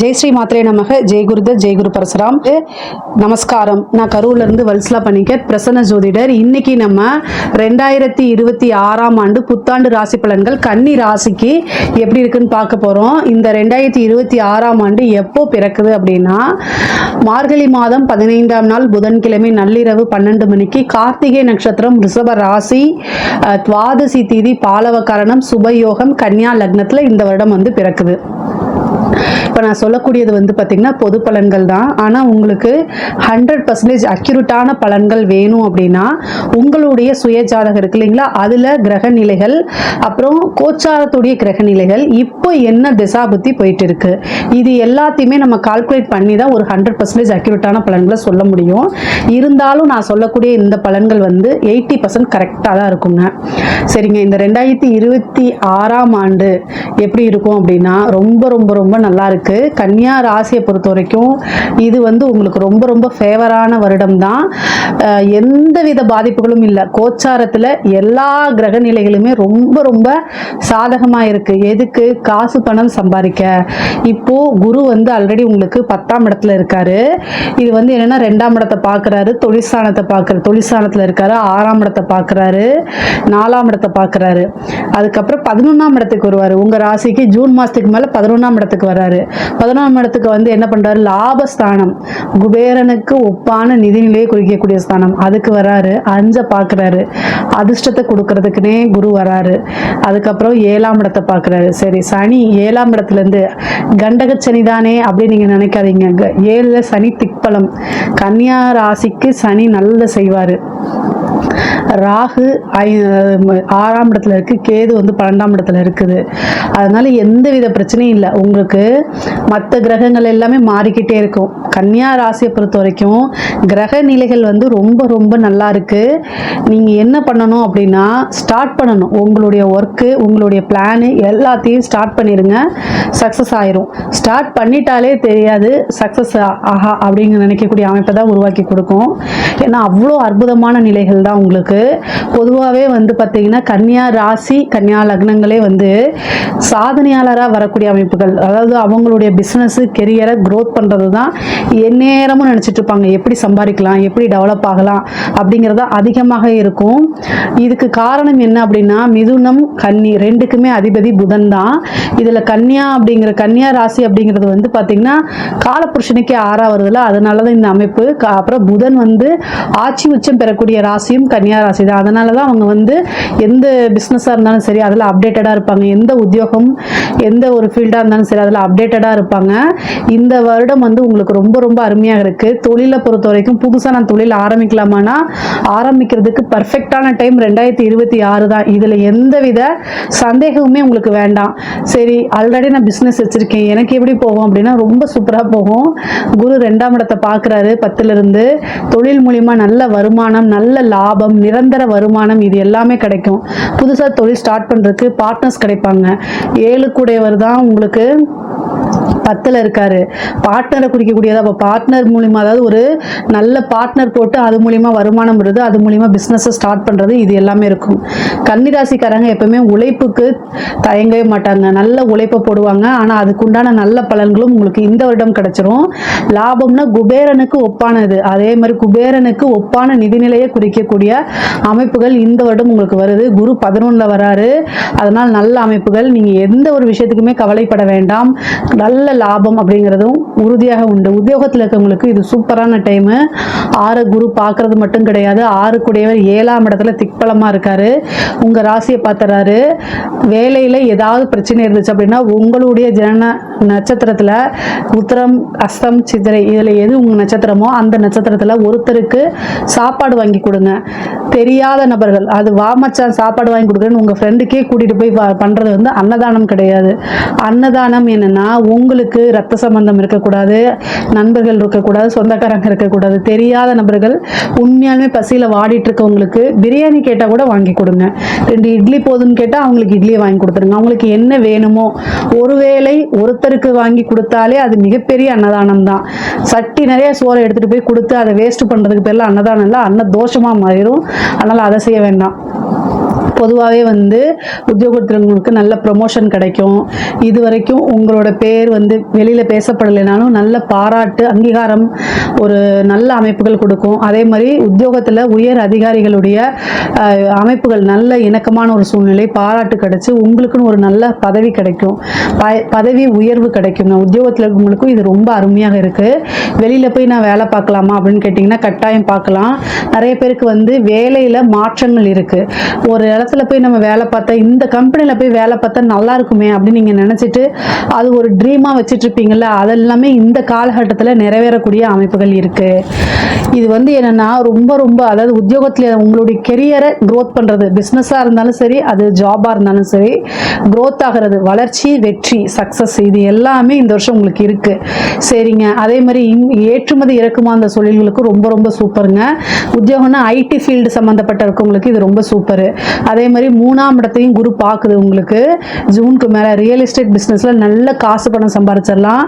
ஜெய் ஸ்ரீ மாத்ரே நமக ஜெய் குருத ஜெய் குரு பரசுராம். நமஸ்காரம். நான் கரூர்ல இருந்து வல்சலா பண்ணிக்க பிரசன்ன ஜோதிடர். இன்னைக்கு நம்ம ரெண்டாயிரத்தி இருபத்தி ஆறாம் ஆண்டு புத்தாண்டு ராசி பலன்கள் கன்னி ராசிக்கு எப்படி இருக்குன்னு பார்க்க போறோம். இந்த ரெண்டாயிரத்தி இருபத்தி ஆறாம் ஆண்டு எப்போ பிறக்குது அப்படின்னா மார்கழி மாதம் பதினைந்தாம் நாள் புதன்கிழமை நள்ளிரவு பன்னெண்டு மணிக்கு கார்த்திகை நட்சத்திரம் ரிஷப ராசி துவாதசி தீதி பாலவ கரணம் சுபயோகம் கன்னியா லக்னத்துல இந்த வருடம் வந்து பிறக்குது. இப்போ நான் சொல்லக்கூடியது வந்து பார்த்திங்கன்னா பொது பலன்கள் தான். ஆனால் உங்களுக்கு ஹண்ட்ரட் பர்சன்டேஜ் அக்யூரட்டான பலன்கள் வேணும் அப்படின்னா உங்களுடைய சுய ஜாதகம் இருக்கு இல்லைங்களா? அதில் கிரக நிலைகள் அப்புறம் கோச்சாரத்துடைய கிரக நிலைகள் இப்போ என்ன திசாபுத்தி போயிட்டு இருக்கு? இது எல்லாத்தையுமே நம்ம கால்குலேட் பண்ணி தான் ஒரு ஹண்ட்ரட் பர்சன்டேஜ் அக்யூரட்டான பலன்களை சொல்ல முடியும். இருந்தாலும் நான் சொல்லக்கூடிய இந்த பலன்கள் வந்து எயிட்டி பர்சன்ட் கரெக்டாக தான் இருக்குங்க. சரிங்க இந்த ரெண்டாயிரத்தி இருபத்தி ஆறாம் ஆண்டு எப்படி இருக்கும் அப்படின்னா ரொம்ப ரொம்ப ரொம்ப நல்லா இருக்கு. கன்னியா ராசியை பொறுத்த வரைக்கும் இது வந்து உங்களுக்கு ரொம்ப ரொம்ப ஃபேவரான வருடம் தான் எந்த வித பாதிப்புகளும் இல்லை. கோச்சாரத்தில் எல்லா கிரக நிலைகளுமே ரொம்ப ரொம்ப சாதகமாக இருக்கு. எதுக்கு? காசு பணம் சம்பாதிக்க. இப்போ குரு வந்து ஆல்ரெடி உங்களுக்கு பத்தாம் இடத்துல இருக்காரு. இது வந்து என்னன்னா ரெண்டாம் இடத்தை பார்க்குறாரு தொழிற்சானத்தை பார்க்குற தொழிற்சானத்தில் இருக்காரு ஆறாம் இடத்தை பார்க்குறாரு நாலாம் இடத்தை பார்க்குறாரு அதுக்கப்புறம் பதினொன்றாம் இடத்துக்கு வருவார். உங்கள் ராசிக்கு ஜூன் மாதத்துக்கு மேலே பதினொன்றாம் இடத்துக்கு வராரு பதினொன்றாம் இடத்துக்கு வந்து என்ன பண்ணுறாரு லாபஸ்தானம். குபேரனுக்கு ஒப்பான நிதிநிலையை குறிக்கக்கூடிய ஸ்தானம். அதுக்கு வராரு அஞ்சை பார்க்குறாரு அதிர்ஷ்டத்தை கொடுக்கறதுக்குனே குரு வராரு. அதுக்கப்புறம் ஏழாம் இடத்தை பார்க்குறாரு சரி சனி ஏழாம் இடத்துலேருந்து கண்டக சனி தானே அப்படின்னு நீங்கள் நினைக்காதீங்க. க- ஏழுல சனி திக்பலம். கன்னியா ராசிக்கு சனி நல்லதை செய்வார். ராகு ஆறாம் இடத்துல இருக்கு கேது வந்து பன்னெண்டாம் இடத்துல இருக்குது. அதனால எந்த வித பிரச்சனையும் இல்லை. உங்களுக்கு மற்ற கிரகங்கள் எல்லாமே மாறிக்கிட்டே இருக்கும். கன்னியா ராசியை பொறுத்த வரைக்கும் கிரக நிலைகள் வந்து ரொம்ப ரொம்ப நல்லா இருக்கு. நீங்க என்ன பண்ணணும் அப்படின்னா ஸ்டார்ட் பண்ணணும். உங்களுடைய ஒர்க்கு உங்களுடைய பிளானு எல்லாத்தையும் ஸ்டார்ட் பண்ணிடுங்க சக்ஸஸ் ஆயிரும். ஸ்டார்ட் பண்ணிட்டாலே தெரியாது சக்ஸஸ் ஆஹா அப்படின்னு நினைக்கக்கூடிய அமைப்பை தான் உருவாக்கி கொடுக்கும். ஏன்னா அவ்வளோ அற்புதமான நிலைகள் தான் உங்களுக்கு. பொதுவாகவே வந்து பார்த்தீங்கன்னா கன்னியா ராசி கன்னியா லக்னங்களே வந்து சாதனையாளராக வரக்கூடிய அமைப்புகள். அதாவது அவங்களுடைய பிஸ்னஸ்ஸு கெரியரை க்ரோத் பண்ணுறது தான் எந்நேரமும் நினச்சிட்டு இருப்பாங்க. எப்படி சம்பாதிக்கலாம் எப்படி டெவலப் ஆகலாம் அப்படிங்கிறது அதிகமாக இருக்கும். இதுக்கு காரணம் என்ன அப்படின்னா மிதுனம் கன்னி ரெண்டுக்குமே அதிபதி புதன் தான். இதில் கன்னியா அப்படிங்கிற கன்னியா ராசி அப்படிங்கிறது வந்து பார்த்திங்கன்னா காலப்புருஷனுக்கே ஆறா வருதுல அதனால தான் இந்த அமைப்பு. அப்புறம் புதன் வந்து ஆட்சி உச்சம் பெறக்கூடிய ராசியும் கன்னியா ராசி தான் அதனால தான் அவங்க வந்து எந்த பிஸ்னஸாக இருந்தாலும் சரி அதில் அப்டேட்டடாக இருப்பாங்க. எந்த உத்தியோகம் எந்த ஒரு ஃபீல்டாக இருந்தாலும் சரி அதில் அப்டேட்டடாக இருப்பாங்க. இந்த வருடம் வந்து உங்களுக்கு ரொம்ப ரொம்ப அருமையாக இருக்குது தொழிலை பொறுத்த வரைக்கும் புதுசாக நான் தொழில் ஆரம்பிக்கலாமான்னா ஆரம்பிக்கிறதுக்கு பர்ஃபெக்டான டைம் ரெண்டாயிரத்தி இருபத்தி ஆறு தான். இதில் எந்தவித சந்தேகமுமே உங்களுக்கு வேண்டாம். சரி ஆல்ரெடி நான் பிஸ்னஸ் வச்சுருக்கேன். எனக்கு எப்படி போகும் அப்படின்னா ரொம்ப சூப்பராக போகும். குரு ரெண்டாம் இடத்தை பார்க்குறாரு பத்துலேருந்து தொழில் மூலிமா நல்ல வருமானம் நல்ல லாபம் நிரந்தர வருமானம் இது எல்லாமே கிடைக்கும். புதுசாக தொழில் ஸ்டார்ட் பண்ணுறதுக்கு பார்ட்னர்ஸ் கிடைப்பாங்க. ஏழு கூடையவர் தான் உங்களுக்கு பத்தில் இருக்காரு. பார்ட்னரை குறிக்கக்கூடியது அப்போ பார்ட்னர் மூலிமா அதாவது ஒரு நல்ல பார்ட்னர் போட்டு அது மூலிமா வருமானம் வருது அது மூலிமா பிஸ்னஸை ஸ்டார்ட் பண்ணுறது இது எல்லாமே இருக்கும். கன்னிராசிக்காரங்க எப்பவுமே உழைப்புக்கு தயங்கவே மாட்டாங்க. நல்ல உழைப்பை போடுவாங்க. ஆனால் அதுக்குண்டான நல்ல பலன்களும் உங்களுக்கு இந்த வருடம் கிடைச்சிரும். லாபம்னா குபேரனுக்கு ஒப்பானது. அதே மாதிரி குபேரனுக்கு ஒப்பான நிதிநிலையை குறிக்கக்கூடிய அமைப்புகள் இந்த வருடம் உங்களுக்கு வருது. குரு பதினொன்றில் வராரு. அதனால் நல்ல அமைப்புகள். நீங்கள் எந்த ஒரு விஷயத்துக்குமே கவலைப்பட வேண்டாம். நல்ல லாபம் அப்படிங்கிறதும் உறுதியாக உண்டு. உத்தியோகத்தில் இருக்கவங்களுக்கு இது சூப்பரான டைமு ஆறு குரு பார்க்கறது மட்டும் கிடையாது. ஆறு கூடியவர் ஏழாம் இடத்துல திக்பலமாக இருக்காரு. உங்கள் ராசியை பார்த்துறாரு. வேலையில் ஏதாவது பிரச்சனை இருந்துச்சு அப்படின்னா உங்களுடைய ஜன நட்சத்திரத்தில் உத்திரம் அஸ்தம் சித்திரை இதில் எது உங்கள் நட்சத்திரமோ அந்த நட்சத்திரத்தில் ஒருத்தருக்கு சாப்பாடு வாங்கி கொடுங்க. தெரியாத நபர்கள் அது வாமச்சான் சாப்பாடு வாங்கி கொடுக்குறேன்னு உங்கள் ஃப்ரெண்டுக்கே கூட்டிகிட்டு போய் பண்ணுறது பண்றது வந்து அன்னதானம் கிடையாது. அன்னதானம் என்னன்னா உங்களுக்கு ரத்த சம்பந்தம் இருக்கக்கூடாது நண்பர்கள் இருக்கக்கூடாது சொந்தக்காரங்க இருக்கக்கூடாது தெரியாத நபர்கள் உண்மையாலுமே பசியில் வாடிட்டு இருக்கவங்களுக்கு பிரியாணி கேட்டால் கூட வாங்கி கொடுங்க. ரெண்டு இட்லி போதும்னு கேட்டால் அவங்களுக்கு இட்லியை வாங்கி கொடுத்துருங்க. அவங்களுக்கு என்ன வேணுமோ ஒருவேளை ஒருத்தருக்கு வாங்கி கொடுத்தாலே அது மிகப்பெரிய அன்னதானம் தான். சட்டி நிறைய சோறை எடுத்துகிட்டு போய் கொடுத்து அதை வேஸ்ட் பண்ணுறதுக்கு பேரில் அன்னதானம் இல்லை அன்ன தோஷமாக மாறிடும் அதனால் அதை செய்ய வேண்டாம். பொதுவாகவே வந்து உத்தியோகத்திற்கு நல்ல ப்ரொமோஷன் கிடைக்கும். இது வரைக்கும் உங்களோட பேர் வந்து வெளியில் பேசப்படலைனாலும் நல்ல பாராட்டு அங்கீகாரம் ஒரு நல்ல அமைப்புகள் கொடுக்கும். அதே மாதிரி உத்தியோகத்தில் உயர் அதிகாரிகளுடைய அமைப்புகள் நல்ல இணக்கமான ஒரு சூழ்நிலை பாராட்டு கிடைச்சி உங்களுக்குன்னு ஒரு நல்ல பதவி கிடைக்கும். ப- பதவி உயர்வு கிடைக்குங்க. உத்தியோகத்தில் இருக்கவங்களுக்கும் இது ரொம்ப அருமையாக இருக்குது வெளியில் போய் நான் வேலை பார்க்கலாமா அப்படின்னு கேட்டிங்கன்னா கட்டாயம் பார்க்கலாம். நிறைய பேருக்கு வந்து வேலையில் மாற்றங்கள் இருக்குது ஒரு இடத்துல போய் நம்ம வேலை பார்த்தா இந்த கம்பெனியில் போய் வேலை பார்த்தா நல்லா இருக்குமே அப்படின்னு நீங்கள் நினச்சிட்டு அது ஒரு ட்ரீமாக வச்சுட்டு இருப்பீங்கள்ல அதெல்லாமே இந்த காலகட்டத்தில் நிறைவேறக்கூடிய அமைப்புகள் இருக்குது இது வந்து என்னென்னா ரொம்ப ரொம்ப அதாவது உத்தியோகத்தில் உங்களுடைய கெரியரை க்ரோத் பண்ணுறது பிஸ்னஸாக இருந்தாலும் சரி அது ஜாபாக இருந்தாலும் சரி க்ரோத் ஆகிறது வளர்ச்சி வெற்றி சக்ஸஸ் இது எல்லாமே இந்த வருஷம் உங்களுக்கு இருக்குது சரிங்க. அதே மாதிரி ஏற்றுமதி இறக்குமா அந்த தொழில்களுக்கு ரொம்ப ரொம்ப சூப்பருங்க உத்தியோகம்னா ஐடி ஃபீல்டு சம்மந்தப்பட்ட இருக்கவங்களுக்கு இது ரொம்ப சூப்பர் அதே மாதிரி மூணாம் இடத்தையும் குரு பார்க்குது உங்களுக்கு. ஜூனுக்கு மேலே ரியல் எஸ்டேட் பிஸ்னஸில் நல்ல காசு பணம் சம்பாரிச்சிடலாம்.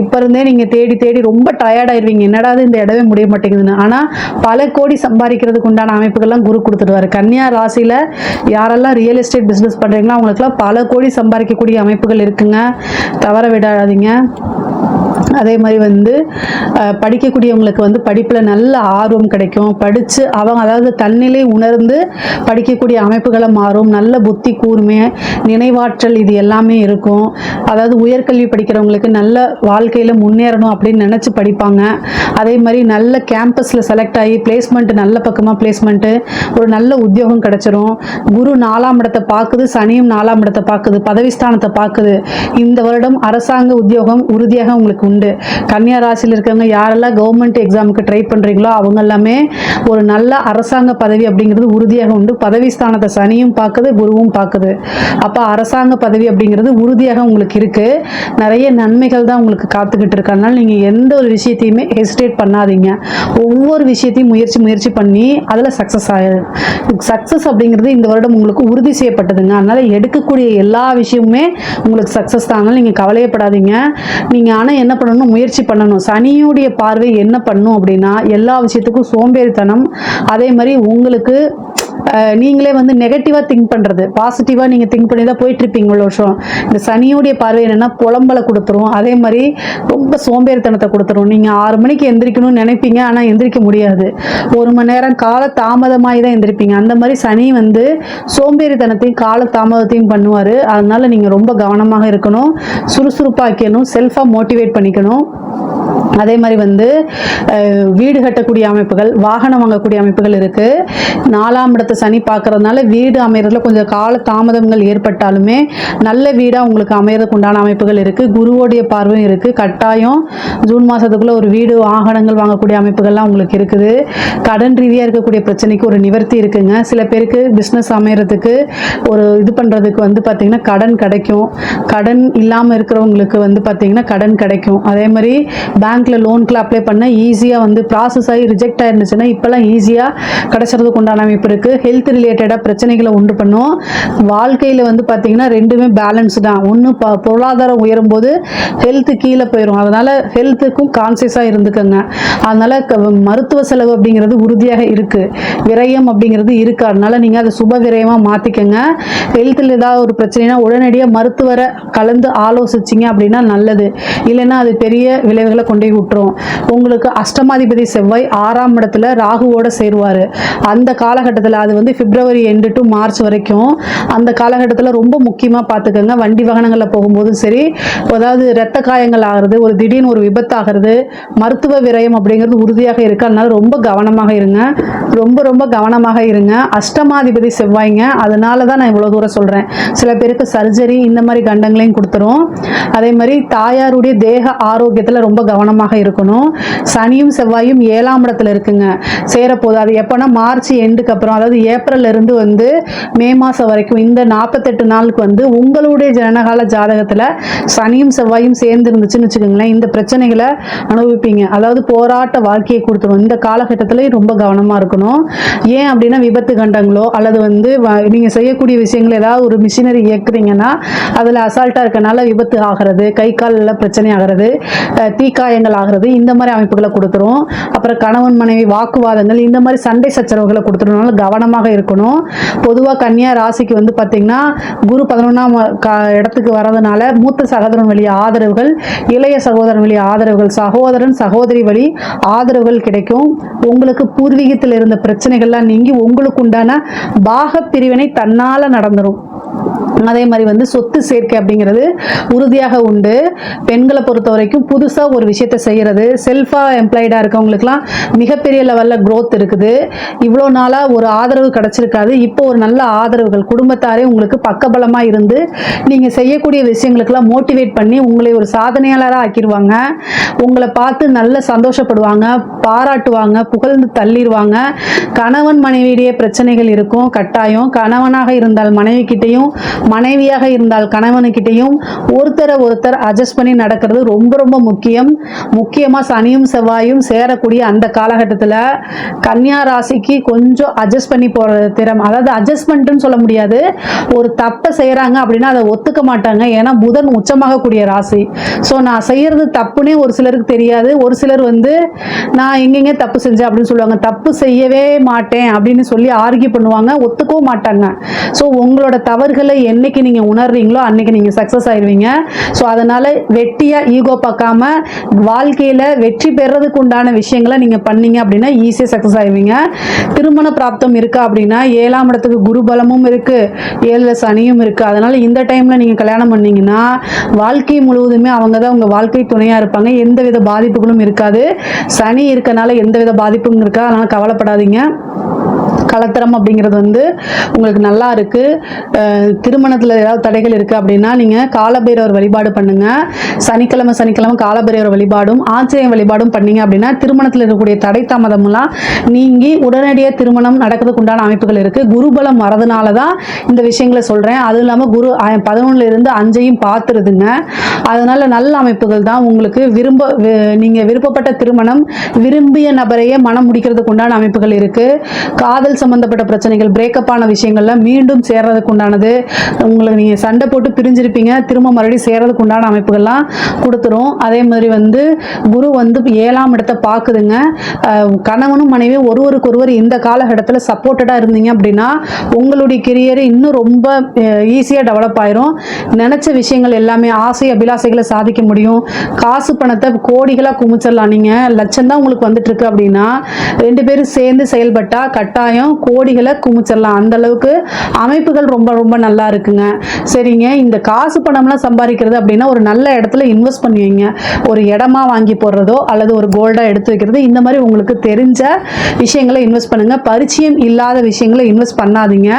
இப்போ இருந்தே நீங்கள் தேடி தேடி ரொம்ப டயர்ட் என்னடாது என்னடா இது இந்த இடமே முடிய மாட்டேங்குதுன்னு. ஆனால் பல கோடி சம்பாதிக்கிறதுக்கு உண்டான அமைப்புகள்லாம் குரு கொடுத்துடுவார் கன்னியா ராசியில் யாரெல்லாம் ரியல் எஸ்டேட் பிஸ்னஸ் பண்ணுறீங்களோ அவங்களுக்குலாம் பல கோடி சம்பாதிக்கக்கூடிய அமைப்புகள் இருக்குங்க. தவற விடாதீங்க. அதே மாதிரி வந்து படிக்கக்கூடியவங்களுக்கு வந்து படிப்பில் நல்ல ஆர்வம் கிடைக்கும். படித்து அவங்க அதாவது தன்னிலை உணர்ந்து படிக்கக்கூடிய அமைப்பு மாறும் நல்ல புத்தி கூர்மை நினைவாற்றல் இது எல்லாமே இருக்கும். அதாவது உயர்கல்வி படிக்கிறவங்களுக்கு நல்ல வாழ்க்கையில் முன்னேறணும் அப்படின்னு நினச்சி படிப்பாங்க. அதே மாதிரி நல்ல கேம்பஸில் செலக்ட் ஆகி பிளேஸ்மெண்ட் நல்ல பக்கமாக பிளேஸ்மெண்ட்டு ஒரு நல்ல உத்தியோகம் கிடைச்சிரும். குரு நாலாம் இடத்தை பார்க்குது சனியும் நாலாம் இடத்தை பார்க்குது பதவிஸ்தானத்தை பார்க்குது. இந்த வருடம் அரசாங்க உத்தியோகம் உறுதியாக உங்களுக்கு உண்டு. கன்னியா ராசியில் இருக்கவங்க யாரெல்லாம் கவர்மெண்ட் எக்ஸாமுக்கு ட்ரை பண்ணுறீங்களோ அவங்க எல்லாமே ஒரு நல்ல அரசாங்க பதவி அப்படிங்கிறது உறுதியாக உண்டு. பதவிஸ்தானத்தை சனியும் பார்க்குது குருவும் பார்க்குது அப்போ அரசாங்க பதவி அப்படிங்கிறது உறுதியாக உங்களுக்கு இருக்குது நிறைய நன்மைகள் தான் உங்களுக்கு காத்துக்கிட்டு இருக்கு. அதனால் நீங்கள் எந்த ஒரு விஷயத்தையுமே ஹெசிடேட் பண்ணாதீங்க. ஒவ்வொரு விஷயத்தையும் முயற்சி முயற்சி பண்ணி அதில் சக்ஸஸ் ஆயிடும் சக்ஸஸ் அப்படிங்கிறது இந்த வருடம் உங்களுக்கு உறுதி செய்யப்பட்டதுங்க. அதனால் எடுக்கக்கூடிய எல்லா விஷயமுமே உங்களுக்கு சக்ஸஸ் தான். அதனால் நீங்கள் கவலையப்படாதீங்க. நீங்கள் ஆனால் என்ன பண்ணணும்? முயற்சி பண்ணணும். சனியுடைய பார்வை என்ன பண்ணும் அப்படின்னா எல்லா விஷயத்துக்கும் சோம்பேறித்தனம் அதே மாதிரி உங்களுக்கு நீங்களே வந்து நெகட்டிவாக திங்க் பண்ணுறது பாசிட்டிவாக நீங்கள் திங்க் பண்ணி தான் போயிட்டுருப்பீங்க இவ்வளோ வருஷம். இந்த சனியுடைய பார்வை என்னென்னா புலம்பலை கொடுத்துரும். அதே மாதிரி ரொம்ப சோம்பேறித்தனத்தை கொடுத்துரும். நீங்கள் ஆறு மணிக்கு எந்திரிக்கணும்னு நினைப்பீங்க ஆனால் எந்திரிக்க முடியாது. ஒரு மணி நேரம் கால தாமதமாகி தான் எந்திரிப்பீங்க. அந்த மாதிரி சனி வந்து சோம்பேறித்தனத்தையும் கால தாமதத்தையும் பண்ணுவார். அதனால் நீங்கள் ரொம்ப கவனமாக இருக்கணும். சுறுசுறுப்பாக்கணும் செல்ஃபாக மோட்டிவேட் பண்ணிக்கணும். அதே மாதிரி வந்து வீடு கட்டக்கூடிய அமைப்புகள் வாகனம் வாங்கக்கூடிய அமைப்புகள் இருக்குது நாலாம் இடத்தை சனி பார்க்கறதுனால வீடு அமையறதுல கொஞ்சம் கால தாமதங்கள் ஏற்பட்டாலுமே நல்ல வீடாக உங்களுக்கு அமையறதுக்கு உண்டான அமைப்புகள் இருக்குது குருவோடைய பார்வையும் இருக்குது கட்டாயம் ஜூன் மாதத்துக்குள்ளே ஒரு வீடு வாகனங்கள் வாங்கக்கூடிய அமைப்புகள்லாம் உங்களுக்கு இருக்குது. கடன் ரீதியாக இருக்கக்கூடிய பிரச்சனைக்கு ஒரு நிவர்த்தி இருக்குங்க. சில பேருக்கு பிஸ்னஸ் அமையறதுக்கு ஒரு இது பண்ணுறதுக்கு வந்து பார்த்திங்கன்னா கடன் கிடைக்கும். கடன் இல்லாமல் இருக்கிறவங்களுக்கு வந்து பார்த்திங்கன்னா கடன் கிடைக்கும். அதே மாதிரி பேங்க் பேங்க்கில் லோனுக்குள்ள அப்ளை பண்ண ஈஸியாக வந்து ப்ராசஸ் ஆகி ரிஜெக்ட் ஆயிருந்துச்சுன்னா இப்போல்லாம் ஈஸியாக கிடைச்சதுக்கு உண்டான அமைப்பு இருக்குது ஹெல்த் ரிலேட்டடாக பிரச்சனைகளை உண்டு பண்ணும். வாழ்க்கையில் வந்து பார்த்திங்கன்னா ரெண்டுமே பேலன்ஸ் தான். ஒன்று ப பொருளாதாரம் உயரும் போது ஹெல்த்து கீழே போயிடும் அதனால் ஹெல்த்துக்கும் கான்சியஸாக இருந்துக்கோங்க. அதனால் க- மருத்துவ செலவு அப்படிங்கிறது உறுதியாக இருக்குது விரயம் அப்படிங்கிறது இருக்குது அதனால் நீங்கள் அதை சுப விரயமாக மாற்றிக்கோங்க ஹெல்த்தில் ஏதாவது ஒரு பிரச்சனைனா உடனடியாக மருத்துவரை கலந்து ஆலோசிச்சிங்க அப்படின்னா நல்லது. இல்லைன்னா அது பெரிய விளைவுகளை கொண்டு போய் விட்டுரும். உங்களுக்கு அஷ்டமாதிபதி செவ்வாய் ஆறாம் இடத்துல ராகுவோட சேருவார். அந்த காலகட்டத்தில் அது வந்து பிப்ரவரி எண்டு டு மார்ச் வரைக்கும் அந்த காலகட்டத்தில் ரொம்ப முக்கியமாக பார்த்துக்கோங்க. வண்டி வாகனங்களில் போகும்போதும் சரி அதாவது இரத்த காயங்கள் ஆகிறது ஒரு திடீர்னு ஒரு விபத்தாகிறது மருத்துவ விரயம் அப்படிங்கிறது உறுதியாக இருக்கு. அதனால ரொம்ப கவனமாக இருங்க. ரொம்ப ரொம்ப கவனமாக இருங்க. அஷ்டமாதிபதி செவ்வாய்ங்க. அதனால தான் நான் இவ்வளோ தூரம் சொல்கிறேன் சில பேருக்கு சர்ஜரி இந்த மாதிரி கண்டங்களையும் கொடுத்துரும். அதே மாதிரி தாயாருடைய தேக ஆரோக்கியத்தில் ரொம்ப கவனம் கவனமாக இருக்கணும். சனியும் செவ்வாயும் ஏழாம் இடத்துல இருக்குங்க. சேரப்போகுது. அது எப்போனா மார்ச் எண்டுக்கு அப்புறம். அதாவது ஏப்ரல்ல இருந்து வந்து மே மாதம் வரைக்கும் இந்த நாற்பத்தெட்டு நாளுக்கு வந்து உங்களுடைய ஜனகால ஜாதகத்தில் சனியும் செவ்வாயும் சேர்ந்து இருந்துச்சுன்னு வச்சுக்கோங்களேன். இந்த பிரச்சனைகளை அனுபவிப்பீங்க. அதாவது போராட்ட வாழ்க்கையை கொடுத்துரும். இந்த காலகட்டத்தில் ரொம்ப கவனமாக இருக்கணும். ஏன் அப்படின்னா விபத்து கண்டங்களோ அல்லது வந்து நீங்கள் செய்யக்கூடிய விஷயங்கள் ஏதாவது ஒரு மிஷினரி இயக்குறீங்கன்னா அதில் அசால்ட்டாக இருக்கனால விபத்து ஆகிறது கை காலில் பிரச்சனை ஆகிறது அஹ் தீக்காயங்கள் காயங்கள் ஆகிறது இந்த மாதிரி அமைப்புகளை கொடுத்துரும் அப்புறம் கணவன் மனைவி வாக்குவாதங்கள் இந்த மாதிரி சண்டை சச்சரவுகளை கொடுத்துருனால கவனமாக இருக்கணும். பொதுவாக கன்னியா ராசிக்கு வந்து பார்த்திங்கன்னா குரு பதினொன்றாம் இடத்துக்கு வரதுனால மூத்த சகோதரன் வழி ஆதரவுகள் இளைய சகோதரன் வழி ஆதரவுகள் சகோதரன் சகோதரி வழி ஆதரவுகள் கிடைக்கும். உங்களுக்கு பூர்வீகத்தில் இருந்த பிரச்சனைகள்லாம் நீங்கி உங்களுக்கு உண்டான பாக பிரிவினை தன்னால் நடந்துடும் அதே மாதிரி வந்து சொத்து சேர்க்கை அப்படிங்கிறது உறுதியாக உண்டு. பெண்களை பொறுத்த வரைக்கும் புதுசாக ஒரு விஷயத்த செய்கிறது செல்ஃபாக எம்ப்ளாய்டாக இருக்கவங்களுக்குலாம் மிகப்பெரிய லெவலில் க்ரோத் இருக்குது. இவ்வளோ நாளாக ஒரு ஆதரவு கிடச்சிருக்காது. இப்போ ஒரு நல்ல ஆதரவுகள் குடும்பத்தாரே உங்களுக்கு பக்கபலமாக இருந்து நீங்கள் செய்யக்கூடிய விஷயங்களுக்கெல்லாம் மோட்டிவேட் பண்ணி உங்களை ஒரு சாதனையாளராக ஆக்கிடுவாங்க. உங்களை பார்த்து நல்ல சந்தோஷப்படுவாங்க பாராட்டுவாங்க புகழ்ந்து தள்ளிடுவாங்க. கணவன் மனைவியிடையே பிரச்சனைகள் இருக்கும் கட்டாயம். கணவனாக இருந்தால் மனைவி கிட்டேயும் மனைவியாக இருந்தால் கணவனுக்கிட்டையும் ஒருத்தரை ஒருத்தர் அட்ஜஸ்ட் பண்ணி நடக்கிறது ரொம்ப ரொம்ப முக்கியம். முக்கியமாக சனியும் செவ்வாயும் சேரக்கூடிய அந்த காலகட்டத்தில் கன்னியா ராசிக்கு கொஞ்சம் அட்ஜஸ்ட் பண்ணி போகிற திறம் அதாவது அட்ஜஸ்ட்மெண்ட்டுன்னு சொல்ல முடியாது. ஒரு தப்பை செய்கிறாங்க அப்படின்னா அதை ஒத்துக்க மாட்டாங்க. ஏன்னா புதன் உச்சமாகக்கூடிய ராசி. ஸோ நான் செய்கிறது தப்புன்னே ஒரு சிலருக்கு தெரியாது. ஒரு சிலர் வந்து நான் எங்கெங்கே தப்பு செஞ்சேன்? அப்படின்னு சொல்லுவாங்க. தப்பு செய்யவே மாட்டேன் அப்படின்னு சொல்லி ஆர்கியூ பண்ணுவாங்க. ஒத்துக்கவும் மாட்டாங்க. ஸோ உங்களோட தவறுகளை என்னைக்கு நீங்கள் உணர்றீங்களோ அன்னைக்கு நீங்கள் சக்ஸஸ் ஆயிடுவீங்க ஸோ அதனால் வெட்டியாக ஈகோ பார்க்காம வாழ்க்கையில் வெற்றி பெறதுக்கு உண்டான விஷயங்களை நீங்கள் பண்ணீங்க அப்படின்னா ஈஸியாக சக்ஸஸ் ஆயிடுவீங்க திருமண பிராப்தம் இருக்கா அப்படின்னா ஏழாம் இடத்துக்கு குரு பலமும் இருக்குது ஏழில் சனியும் இருக்குது அதனால் இந்த டைமில் நீங்கள் கல்யாணம் பண்ணீங்கன்னா வாழ்க்கை முழுவதுமே அவங்க தான் உங்கள் வாழ்க்கை துணையாக இருப்பாங்க. எந்த வித பாதிப்புகளும் இருக்காது. சனி இருக்கனால எந்த வித பாதிப்பும் இருக்கா அதனால் கவலைப்படாதீங்க. கலத்திரம் அப்படிங்கிறது வந்து உங்களுக்கு நல்லா இருக்குது திருமணத்தில் ஏதாவது தடைகள் இருக்குது அப்படின்னா நீங்கள் காலபைரவர் வழிபாடு பண்ணுங்கள் சனிக்கிழமை சனிக்கிழமை காலபைரவர் வழிபாடும் ஆச்சரியம் வழிபாடும் பண்ணீங்க அப்படின்னா திருமணத்தில் இருக்கக்கூடிய தடை தாமதம்லாம் நீங்கி உடனடியாக திருமணம் நடக்கிறதுக்கு உண்டான அமைப்புகள் இருக்குது குருபலம் வரதுனால தான் இந்த விஷயங்களை சொல்கிறேன் அதுவும் இல்லாமல் குரு பதினொன்றுல இருந்து அஞ்சையும் பார்த்துருதுங்க. அதனால நல்ல அமைப்புகள் தான் உங்களுக்கு விரும்ப நீங்கள் விருப்பப்பட்ட திருமணம் விரும்பிய நபரையே மனம் முடிக்கிறதுக்கு உண்டான அமைப்புகள் இருக்குது காதல் சம்பந்தப்பட்ட பிரச்சனைகள் பிரேக்கப் ஆன விஷயங்கள்ல மீண்டும் சேர்றதுக்கு உண்டானது உங்களுக்கு நீங்கள் சண்டை போட்டு பிரிஞ்சிருப்பீங்க. திரும்ப மறுபடியும் சேர்றதுக்கு உண்டான அமைப்புகள்லாம் கொடுத்துரும். அதே மாதிரி வந்து குரு வந்து ஏழாம் இடத்தை பார்க்குதுங்க. கணவனும் மனைவி ஒருவருக்கு ஒருவர் இந்த காலகட்டத்தில் சப்போர்ட்டடாக இருந்தீங்க அப்படின்னா உங்களுடைய கெரியர் இன்னும் ரொம்ப ஈஸியாக டெவலப் ஆயிரும். நினச்ச விஷயங்கள் எல்லாமே ஆசை அபிலாசைகளை சாதிக்க முடியும். காசு பணத்தை கோடிகளாக குமிச்சிடலாம் நீங்கள் லட்சம் தான் உங்களுக்கு வந்துட்டு இருக்கு அப்படின்னா ரெண்டு பேரும் சேர்ந்து செயல்பட்டா கட்டாயம் கோடிகளை குமிச்சிடலாம். அந்த அளவுக்கு அமைப்புகள் ரொம்ப ரொம்ப நல்லா இருக்குங்க. சரிங்க. இந்த காசு பணம்லாம் சம்பாதிக்கிறது அப்படின்னா ஒரு நல்ல இடத்துல இன்வெஸ்ட் பண்ணி வைங்க ஒரு இடமா வாங்கி போடுறதோ அல்லது ஒரு கோல்டாக எடுத்து வைக்கிறது இந்த மாதிரி உங்களுக்கு தெரிஞ்ச விஷயங்களை இன்வெஸ்ட் பண்ணுங்க. பரிச்சயம் இல்லாத விஷயங்களை இன்வெஸ்ட் பண்ணாதீங்க.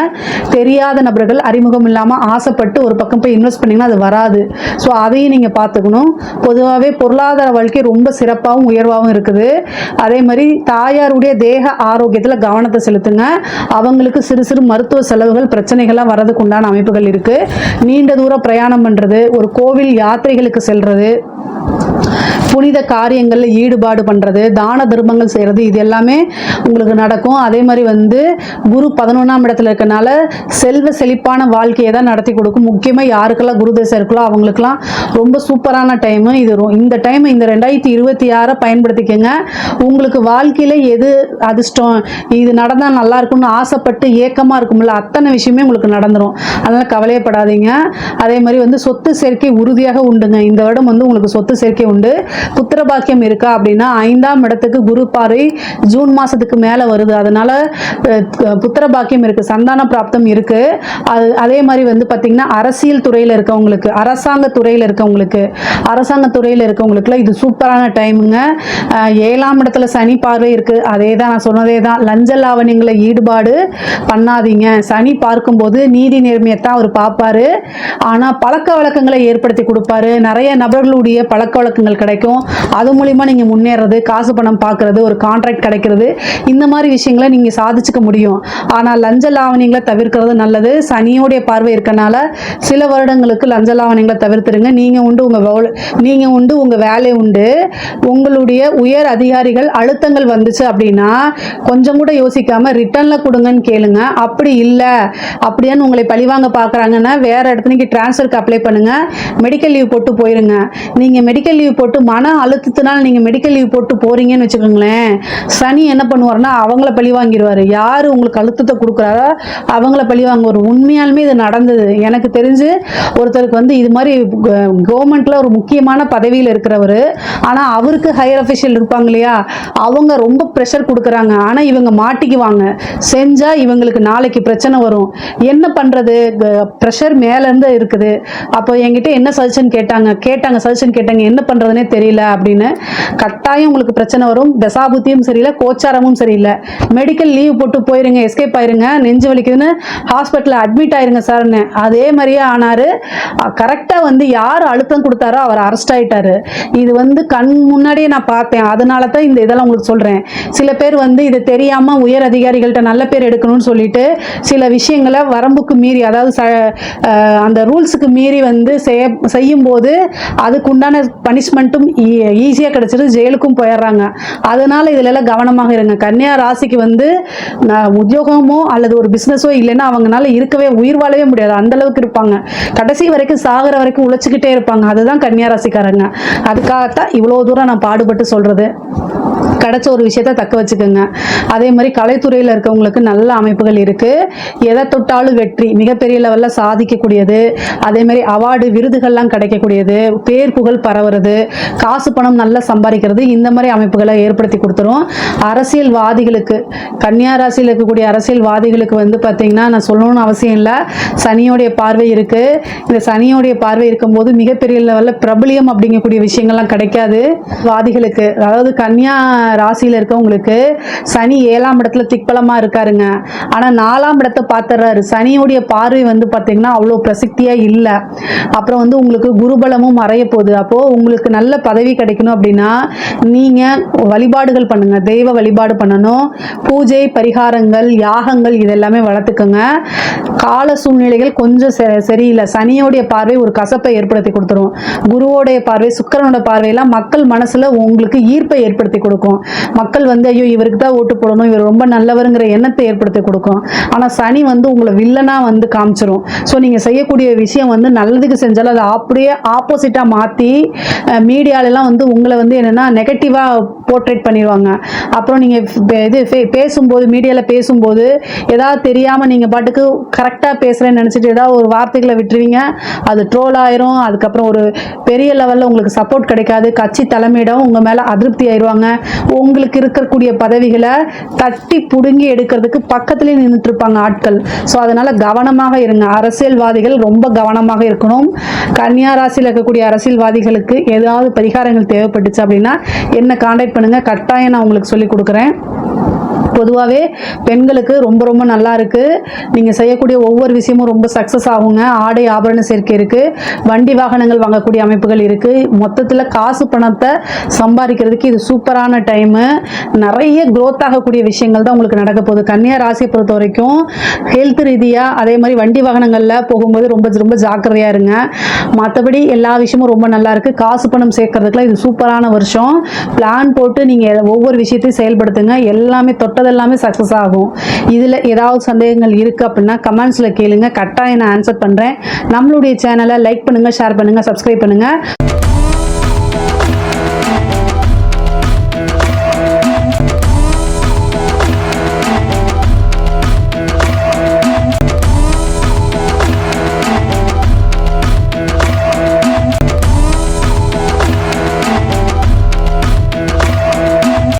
தெரியாத நபர்கள் அறிமுகம் இல்லாமல் ஆசைப்பட்டு ஒரு பக்கம் போய் இன்வெஸ்ட் பண்ணீங்கன்னா அது வராது. ஸோ அதையும் நீங்கள் பார்த்துக்கணும். பொதுவாகவே பொருளாதார வாழ்க்கை ரொம்ப சிறப்பாகவும் உயர்வாகவும் இருக்குது. அதே மாதிரி தாயாருடைய தேக ஆரோக்கியத்தில் கவனத்தை செலுத்துங்க. அவங்களுக்கு சிறு சிறு மருத்துவ செலவுகள் பிரச்சனைகள்லாம் வரதுக்கு உண்டான அமைப்புகள் இருக்குது நீண்ட தூரம் பிரயாணம் பண்ணுறது ஒரு கோவில் யாத்திரைகளுக்கு செல்கிறது புனித காரியங்களில் ஈடுபாடு பண்ணுறது தான தர்மங்கள் செய்கிறது இது எல்லாமே உங்களுக்கு நடக்கும். அதே மாதிரி வந்து குரு பதினொன்றாம் இடத்துல இருக்கனால செல்வ செழிப்பான வாழ்க்கையை தான் நடத்தி கொடுக்கும். முக்கியமாக யாருக்கெல்லாம் குரு தசை இருக்கோ அவங்களுக்குலாம் ரொம்ப சூப்பரான டைமு இது இந்த டைம் இந்த ரெண்டாயிரத்தி இருபத்தி ஆறை பயன்படுத்திக்கோங்க. உங்களுக்கு வாழ்க்கையில் எது அதிர்ஷ்டம் இது நடந்தால் நல்லா இருக்கும்னு ஆசைப்பட்டு ஏக்கமாக இருக்கும்ல அத்தனை விஷயமே உங்களுக்கு நடந்துரும். அதனால் கவலையப்படாதீங்க. அதே மாதிரி வந்து சொத்து சேர்க்கை உறுதியாக உண்டுங்க. இந்த வருடம் வந்து உங்களுக்கு சொத்து சேர்க்கை உண்டு. புத்திர பாக்கியம் இருக்கா அப்படின்னா ஐந்தாம் இடத்துக்கு குரு பார்வை ஜூன் மாதத்துக்கு மேலே வருது. அதனால புத்திரபாக்கியம் புத்திர பாக்கியம் இருக்குது சந்தான பிராப்தம் இருக்குது அது அதே மாதிரி வந்து பார்த்திங்கன்னா அரசியல் துறையில் இருக்கவங்களுக்கு அரசாங்க துறையில் இருக்கவங்களுக்கு அரசாங்க துறையில் இருக்கவங்களுக்குலாம் இது சூப்பரான டைமுங்க. ஏழாம் இடத்துல சனி பார்வை இருக்குது அதே தான் நான் சொன்னதே தான் லஞ்ச லாவணியங்களை ஈடுபாடு பண்ணாதீங்க. சனி பார்க்கும்போது நீதி நேர்மையை தான் அவர் பார்ப்பாரு. ஆனால் பழக்க வழக்கங்களை ஏற்படுத்தி கொடுப்பாரு. நிறைய நபர்களுடைய பழக்க வழக்கங்கள் கிடைக்கும். அது மூலிமா நீங்கள் முன்னேறது காசு பணம் பார்க்கறது ஒரு கான்ட்ராக்ட் கிடைக்கிறது இந்த மாதிரி விஷயங்களை நீங்கள் சாதிச்சுக்க முடியும். ஆனால் லஞ்ச லாவணியங்களை தவிர்க்கிறது நல்லது. சனியோடைய பார்வை இருக்கனால சில வருடங்களுக்கு லஞ்ச லாவணியங்களை தவிர்த்துருங்க. நீங்கள் உண்டு உங்கள் நீங்கள் உண்டு உங்கள் வேலை உண்டு. உங்களுடைய உயர் அதிகாரிகள் அழுத்தங்கள் வந்துச்சு அப்படின்னா கொஞ்சம் கூட யோசிக்காம ரிட்டர்னில் கொடுங்கன்னு கேளுங்க. அப்படி இல்லை. அப்படியான்னு உங்களை பழிவாங்க பார்க்குறாங்கன்னா வேற இடத்துல நீங்கள் ட்ரான்ஸ்ஃபருக்கு அப்ளை பண்ணுங்க. மெடிக்கல் லீவ் போட்டு போயிருங்க. நீங்கள் மெடிக்கல் லீவ் போட்டு மான மன அழுத்தத்தினால் நீங்கள் மெடிக்கல் லீவ் போட்டு போறீங்கன்னு வச்சுக்கோங்களேன். சனி என்ன பண்ணுவார்னா அவங்கள பழி வாங்கிடுவார் யார் உங்களுக்கு அழுத்தத்தை கொடுக்குறாரோ அவங்கள பழி வாங்குவார். உண்மையாலுமே இது நடந்தது. எனக்கு தெரிஞ்சு ஒருத்தருக்கு வந்து இது மாதிரி கவர்மெண்ட்டில் ஒரு முக்கியமான பதவியில் இருக்கிறவர். ஆனால் அவருக்கு ஹையர் அஃபிஷியல் இருப்பாங்க இல்லையா? அவங்க ரொம்ப ப்ரெஷர் கொடுக்குறாங்க. ஆனால் இவங்க மாட்டிக்குவாங்க. செஞ்சால் இவங்களுக்கு நாளைக்கு பிரச்சனை வரும். என்ன பண்ணுறது ப்ரெஷர் மேலேருந்து இருக்குது. அப்போ என்கிட்ட என்ன சஜஷன் கேட்டாங்க? கேட்டாங்க சஜஷன் கேட்டாங்க. என்ன பண்ணுறதுனே தெரியல. அப்படின்னு கட்டாயம் உங்களுக்கு பிரச்சனை வரும். தசாபுத்தியும் சரியில்லை கோச்சாரமும் சரியில்லை. மெடிக்கல் லீவ் போட்டு போயிருங்க எஸ்கேப் ஆயிருங்க நெஞ்சு வலிக்குதுன்னு ஹாஸ்பிட்டலில் அட்மிட் ஆயிருங்க சார்னு அதே மாதிரியே ஆனார். கரெக்டாக வந்து யார் அழுத்தம் கொடுத்தாரோ அவர் அரெஸ்ட் ஆகிட்டார் இது வந்து கண் முன்னாடியே நான் பார்த்தேன். அதனால தான் இந்த இதெல்லாம் உங்களுக்கு சொல்கிறேன் சில பேர் வந்து இது தெரியாமல் உயர் அதிகாரிகள்கிட்ட நல்ல பேர் எடுக்கணும்னு சொல்லிட்டு சில விஷயங்களை வரம்புக்கு மீறி அதாவது அந்த ரூல்ஸுக்கு மீறி வந்து செய்ய செய்யும்போது அதுக்குண்டான பனிஷ்மெண்ட்டும் ஈஸியாக கிடச்சிட்டு ஜெயிலுக்கும் போயிடுறாங்க. அதனால இதிலெல்லாம் கவனமாக இருங்க. கன்னியா ராசிக்கு வந்து நான் உத்தியோகமோ அல்லது ஒரு பிஸ்னஸோ இல்லைன்னா அவங்கனால இருக்கவே உயிர் வாழவே முடியாது. அந்த அளவுக்கு இருப்பாங்க. கடைசி வரைக்கும் சாகிற வரைக்கும் உழைச்சிக்கிட்டே இருப்பாங்க. அதுதான் கன்னியா ராசிக்காரங்க. அதுக்காகத்தான் இவ்வளோ தூரம் நான் பாடுபட்டு சொல்கிறது கிடைச்ச ஒரு விஷயத்த தக்க வச்சுக்கோங்க. அதே மாதிரி கலைத்துறையில் இருக்கவங்களுக்கு நல்ல அமைப்புகள் இருக்குது எதை தொட்டாலும் வெற்றி மிகப்பெரிய லெவலில் சாதிக்கக்கூடியது. அதே மாதிரி அவார்டு விருதுகள்லாம் கிடைக்கக்கூடியது. பேர் புகழ் பரவுறது காசு பணம் நல்லா சம்பாதிக்கிறது இந்த மாதிரி அமைப்புகளை ஏற்படுத்தி கொடுத்துரும். அரசியல்வாதிகளுக்கு கன்னியா ராசியில் இருக்கக்கூடிய அரசியல்வாதிகளுக்கு வந்து பார்த்திங்கன்னா நான் சொல்லணும்னு அவசியம் இல்லை. சனியோடைய பார்வை இருக்குது இந்த சனியோடைய பார்வை இருக்கும்போது மிகப்பெரிய லெவலில் பிரபலியம் அப்படிங்கக்கூடிய விஷயங்கள்லாம் கிடைக்காது. வாதிகளுக்கு அதாவது கன்னியா ராசியில் இருக்கவங்களுக்கு சனி ஏழாம் இடத்துல திக்பலமாக இருக்காருங்க. ஆனால் நாலாம் இடத்தை பார்த்துறாரு சனியுடைய பார்வை வந்து பார்த்தீங்கன்னா அவ்வளோ பிரசித்தியாக இல்லை. அப்புறம் வந்து உங்களுக்கு குருபலமும் மறைய போகுது. அப்போது உங்களுக்கு நல்ல பதவி கிடைக்கணும் அப்படின்னா நீங்கள் வழிபாடுகள் பண்ணுங்கள் தெய்வ வழிபாடு பண்ணணும். பூஜை பரிகாரங்கள் யாகங்கள் இதெல்லாமே வளர்த்துக்கோங்க. கால சூழ்நிலைகள் கொஞ்சம் ச- சரியில்லை. சனியோடைய பார்வை ஒரு கசப்பை ஏற்படுத்தி கொடுத்துரும். குருவோடைய பார்வை சுக்கரனோட பார்வையெல்லாம் மக்கள் மனசில் உங்களுக்கு ஈர்ப்பை ஏற்படுத்தி கொடுக்கும். மக்கள் வந்து ஐயோ இவருக்கு தான் ஓட்டு போடணும். இவர் ரொம்ப நல்லவருங்கிற எண்ணத்தை ஏற்படுத்தி கொடுக்கும். ஆனால் சனி வந்து உங்களை வில்லனா வந்து காமிச்சிரும். ஸோ நீங்கள் செய்யக்கூடிய விஷயம் வந்து நல்லதுக்கு செஞ்சாலும் அதை அப்படியே ஆப்போசிட்டாக மாற்றி மீடியாலெலாம் வந்து உங்களை வந்து என்னன்னா நெகட்டிவாக போர்ட்ரேட் பண்ணிடுவாங்க அப்புறம் நீங்கள் இது பேசும்போது மீடியாவில் பேசும்போது ஏதாவது தெரியாமல் நீங்கள் பாட்டுக்கு கரெக்டாக பேசுகிறேன்னு நினச்சிட்டு ஏதாவது ஒரு வார்த்தைகளை விட்டுருவீங்க. அது ட்ரோல் ஆயிரும். அதுக்கப்புறம் ஒரு பெரிய லெவலில் உங்களுக்கு சப்போர்ட் கிடைக்காது. கட்சி தலைமையிடம் உங்கள் மேலே அதிருப்தி ஆயிடுவாங்க உங்களுக்கு இருக்கக்கூடிய பதவிகளை தட்டி புடுங்கி எடுக்கிறதுக்கு பக்கத்துலேயே நின்றுட்டு இருப்பாங்க ஆட்கள். ஸோ அதனால் கவனமாக இருங்க. அரசியல்வாதிகள் ரொம்ப கவனமாக இருக்கணும். கன்னியா ராசியில் இருக்கக்கூடிய அரசியல்வாதிகளுக்கு ஏதாவது பரிகாரங்கள் தேவைப்பட்டுச்சு அப்படின்னா என்ன காண்டாக்ட் பண்ணுங்கள் கட்டாயம் நான் உங்களுக்கு சொல்லி கொடுக்குறேன். பொதுவாகவே பெண்களுக்கு ரொம்ப ரொம்ப நல்லா இருக்குது நீங்கள் செய்யக்கூடிய ஒவ்வொரு விஷயமும் ரொம்ப சக்ஸஸ் ஆகுங்க. ஆடை ஆபரண சேர்க்கை இருக்குது வண்டி வாகனங்கள் வாங்கக்கூடிய அமைப்புகள் இருக்குது மொத்தத்தில் காசு பணத்தை சம்பாதிக்கிறதுக்கு இது சூப்பரான டைமு நிறைய க்ரோத் ஆகக்கூடிய விஷயங்கள் தான் உங்களுக்கு நடக்க போகுது. கன்னியா ராசியை பொறுத்த வரைக்கும் ஹெல்த் ரீதியாக அதே மாதிரி வண்டி வாகனங்களில் போகும்போது ரொம்ப ரொம்ப ஜாக்கிரதையாக இருங்க. மற்றபடி எல்லா விஷயமும் ரொம்ப நல்லா இருக்குது காசு பணம் சேர்க்கறதுக்குலாம் இது சூப்பரான வருஷம். பிளான் போட்டு நீங்கள் ஒவ்வொரு விஷயத்தையும் செயல்படுத்துங்க. எல்லாமே எல்லாமே சக்ஸஸ் ஆகும். இதில் ஏதாவது சந்தேகங்கள் இருக்குது அப்படின்னா கமெண்ட்ஸில் கேளுங்க. கட்டாயம் நான் ஆன்சர் பண்ணுறேன் நம்மளுடைய சேனலை லைக் பண்ணுங்கள் ஷேர் பண்ணுங்கள் சப்ஸ்கிரைப் பண்ணுங்கள்